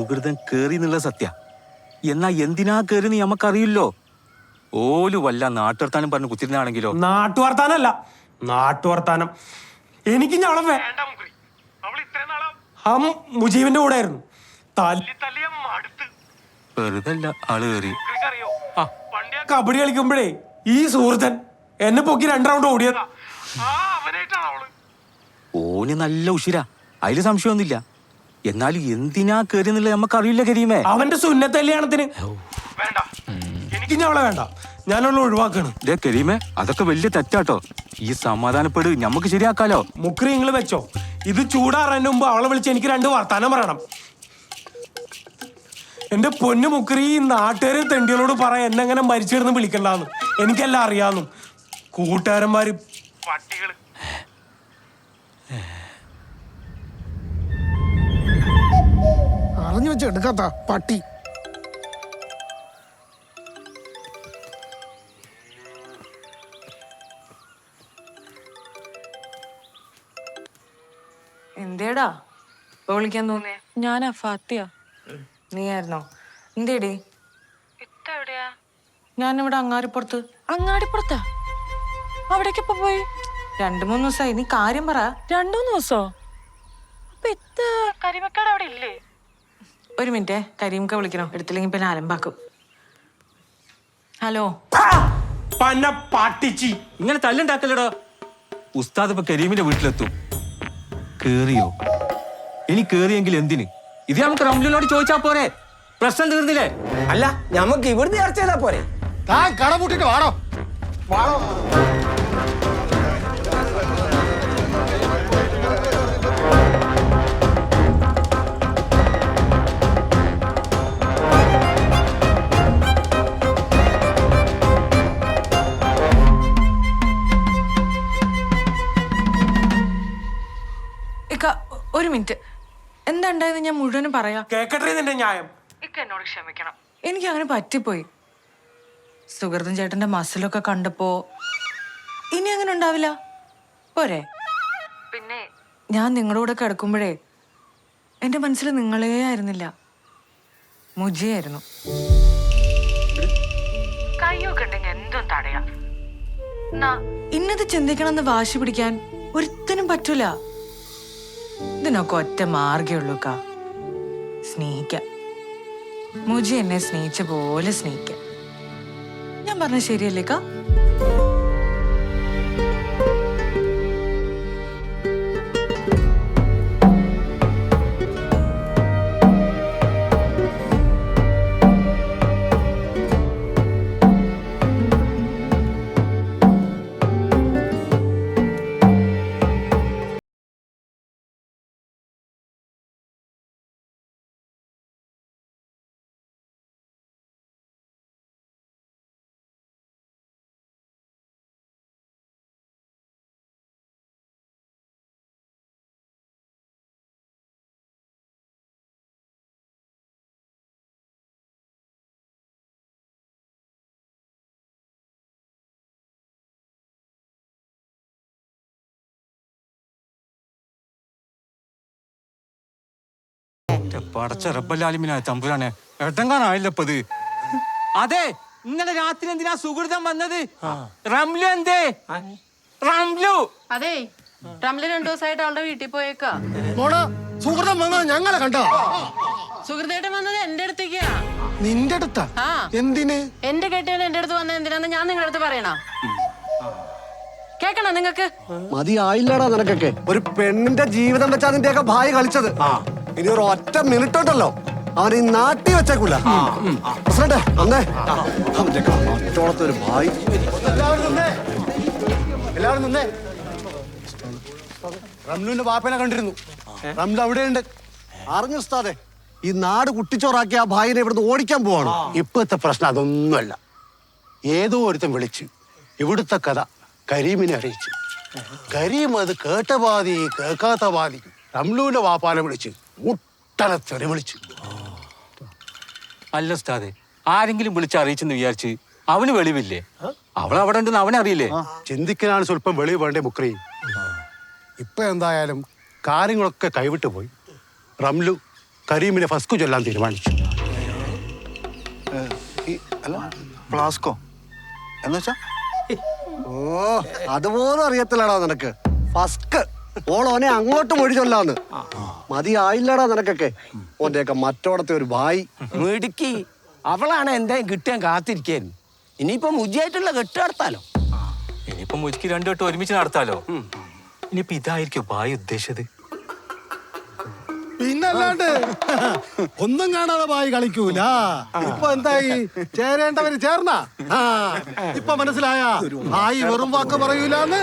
സുഹൃതൻ കേറി എന്നുള്ള സത്യ. എന്നാ എന്തിനാ കേറി നീ നമുക്കറിയില്ലോ ഓലു വല്ല നാട്ടുവർത്താനം പറഞ്ഞു കുത്തിരുന്നാണെങ്കിലോ? നാട്ടുവർത്താനല്ല നാട്ടുവർത്താനം. എനിക്ക് ഞവളെ വേ ആ മുജീബിന്റെ കൂടെ ആയിരുന്നു. തല്ലി തല്ലിയ മടുത്ത്. വെറുതെ അല്ല ആൾ കേറി. ആ, കബഡി കളിക്കുമ്പോഴേ ഈ സുഹൃത്തൻ എന്നെ പൊക്കി രണ്ട് റൗണ്ട് ഓടിയതാ. ഓന് നല്ല ഉഷിരാ അതിൽ സംശയമൊന്നുമില്ല. എന്നാലും എന്തിനാ കേറി എന്നുള്ളത് നമുക്കറിയില്ല കരീമേ. അവന്റെ സുന്നത്ത കല്യാണത്തിന്. വേണ്ട. എനിക്ക് അവളെ വേണ്ട. ഞാനുള്ള ഒഴിവാക്കാണ്. ദേ കരീമേ അതൊക്കെ വലിയ തെറ്റാട്ടോ. ഈ സമാധാനപ്പെട് നമുക്ക് ശരിയാക്കാലോ. മുക്രി നിങ്ങൾ വെച്ചോ. ഇത് ചൂടാറാന്റെ മുമ്പ് അവളെ വിളിച്ച് എനിക്ക് രണ്ട് വർത്താനം പറയണം. എന്റെ പൊന്നു മുക്രി ഈ നാട്ടുകാരെ തെണ്ടികളോട് പറ എന്നെങ്ങനെ മരിച്ചിരുന്ന് വിളിക്കണ്ടെന്ന്. എനിക്കെല്ലാം അറിയാന്നു. കൂട്ടുകാരന്മാര് പട്ടികൾ. അറിഞ്ഞു വെച്ച് എടുക്കാത്ത. പട്ടി. എന്തേടാ? ഇപ്പൊ വിളിക്കാൻ തോന്നിയ? ഞാനാ ഫാത്തിയ. നീ ആയിരുന്നോ എന്തേടി? ഇത്ത എവിടെയാ ഞാനിവിടെ അങ്ങാടിപ്പുറത്ത്. അങ്ങാടിപ്പുറത്താ? അവിടേക്ക് ഇപ്പൊ പോയി? രണ്ടു മൂന്ന് ദിവസമായി നീ കാര്യം പറ. രണ്ടു മൂന്ന് ദിവസോ? അപ്പൊ എത്ര കരിമക്കാട് അവിടെ ഇല്ലേ? ഒരു മിനിറ്റ്. കരീംക്ക വിളിക്കണോ. എടുത്തില്ലെങ്കിൽ പിന്നെ അലമ്പാക്കും ഹലോ. പന്ന പാട്ടിച്ചി. ഇങ്ങനെ തല്ലുണ്ടാക്കല്ലടോ. ഉസ്താദ് ഇപ്പൊ കരീമിന്റെ വീട്ടിലെത്തും. കേറിയോ? ഇനി കേറിയെങ്കിൽ എന്തിന്? ഇത് നമുക്ക് റംലുനോട് ചോദിച്ചാ പോരെ. പ്രശ്നം തീർന്നില്ലേ? അല്ല നമുക്ക് ഇവിടുന്ന് ചർച്ച ചെയ്താ പോരെ. താൻ കട പൂട്ടിട്ട് വാടോ. വാടോ. മിനിറ്റ്. എന്താ ഞാൻ മുഴുവനും പറയാം. കേക്കട്ടെ നിന്റെ ന്യായം. ഇക്ക എന്നോട് ക്ഷമിക്കണം. എനിക്ക് അങ്ങനെ പറ്റിപ്പോയി. സുഗർദൻ ചേട്ടന്റെ മസിലൊക്കെ കണ്ടപ്പോ ഇനി അങ്ങനെ ഉണ്ടാവില്ല. പോരെ. പിന്നെ? ഞാൻ നിങ്ങളുടെ കൂടെ കിടക്കുമ്പോഴേ എന്റെ മനസ്സിൽ നിങ്ങളേ ആയിരുന്നില്ല. മുജിയായിരുന്നു. കയ്യൊക്കെ ഉണ്ടെങ്കിൽ എന്തും തടയാം. ഇന്നത് ചിന്തിക്കണമെന്ന് വാശി പിടിക്കാൻ ഒരുത്തനും പറ്റൂല. ഇതിനൊക്കെ ഒറ്റ മാർഗേ ഉള്ളൂ കാ സ്നേഹിക്കാം. മുജി എന്നെ സ്നേഹിച്ച പോലെ സ്നേഹിക്കാം. ഞാൻ പറഞ്ഞ ശരിയല്ലേ കാ പടച്ച റബ്ബല്ലാലിമിനാ തമ്പുരാനെ എട്ടങ്കാനായില്ല ഇപ്പൊ ഇത്. അതെ ഇന്നലെ രാത്രി എന്തിനാ സുഹൃതം വന്നത്? റംലു എന്തേ? റംലു. അതെ റംലു രണ്ടു ദിവസമായിട്ട് അവളുടെ വീട്ടിൽ പോയേക്കാ. മോൾ സുഹൃതം വന്നത് ഞങ്ങളെ കണ്ടോ? സുഹൃത്തേട്ടൻ വന്നത് എന്റെ അടുത്തേക്കാ. നിന്റെ അടുത്താ? എന്തിന്? എന്റെ കെട്ടിയാണ് എന്റെ അടുത്ത് വന്നത് എന്തിനാന്ന് ഞാൻ നിങ്ങളുടെ അടുത്ത് പറയണോ? കേക്കണോ നിങ്ങക്ക് മതിയായില്ലടാ നിനക്കൊക്കെ. ഒരു പെണ്ണിന്റെ ജീവിതം വെച്ചാ അതിന്റെയൊക്കെ ഭാര്യ കളിച്ചത്. ഇനി ഒരു ഒറ്റ മിനിറ്റ് ഉണ്ടല്ലോ അവൻ ഈ നാട്ടി വെച്ചേക്കൂല പ്രസിഡന്റ് അന്നേ അവന്റെ ഒരു ഭായി എല്ലാവരും നിന്നേ. എല്ലാവരും നിന്നേ. റംലുവിന്റെ വാപ്പനെ കണ്ടിരുന്നു. റംലു അവിടെയുണ്ട്. അറിഞ്ഞു ഉസ്താദെ? ഈ നാട് കുട്ടിച്ചോറാക്കി ആ ഭായിനെ ഇവിടുന്ന് ഓടിക്കാൻ പോവാണ്. ഇപ്പോഴത്തെ പ്രശ്നം അതൊന്നുമല്ല. ഏതോ ഒരുത്തൻ വിളിച്ച് ഇവിടുത്തെ കഥ കരീമിനെ അറിയിച്ചു. കരീം അത് കേട്ട ബാധി കേൾക്കാത്ത ബാധി റംലുവിന്റെ വാപ്പാനെ വിളിച്ച് മുട്ടനെ തെറി വിളിച്ചു. അല്ല ഉസ്താദെ ആരെങ്കിലും വിളിച്ച് അറിയിച്ചെന്ന് വിചാരിച്ച് അവന് വെളിവില്ലേ? അവൾ അവിടെ ഉണ്ടെന്ന് അവനെ അറിയില്ലേ? ചിന്തിക്കാനാണ് സ്വല്പം വെളിവ് വേണ്ടേ മുക്രി. ഇപ്പൊ എന്തായാലും കാര്യങ്ങളൊക്കെ കൈവിട്ടു പോയി. റംലു കരീമിനെ ഫസ്കു ചൊല്ലാൻ തീരുമാനിച്ചു. അല്ല ഫ്ലാസ്കോ? എന്നുവെച്ചാ ഓ അതുപോലും അറിയത്തില്ലടാ നിനക്ക്. ഫസ്ക്. ഓളോനെ അങ്ങോട്ട് മൊഴി ചൊല്ലാന്ന്. മതിയായില്ലടാ നിനക്കൊക്കെ. ഓന്റെയൊക്കെ മറ്റോടത്തെ ഒരു ഭായി മിടുക്കി. അവളാണ് എന്തായാലും കിട്ടാൻ കാത്തിരിക്കായിരുന്നു ഇനിയിപ്പോ മുജിയായിട്ടുള്ള കെട്ട് നടത്താലോ? ഇനിയിപ്പം മുജിക്ക് രണ്ടു വട്ടം ഒരുമിച്ച് നടത്താലോ? ഇനിയിപ്പൊ ഇതായിരിക്കും ഭായി ഉദ്ദേശിച്ചത്. പിന്നല്ലാണ്ട് ഒന്നും കാണാതെ ബായി കളിക്കൂല. ഇപ്പൊ എന്തായി? ചേരേണ്ടവര് ചേർന്ന? ഇപ്പൊ മനസ്സിലായ? ബായി വെറും വാക്ക് പറയൂലെന്ന്.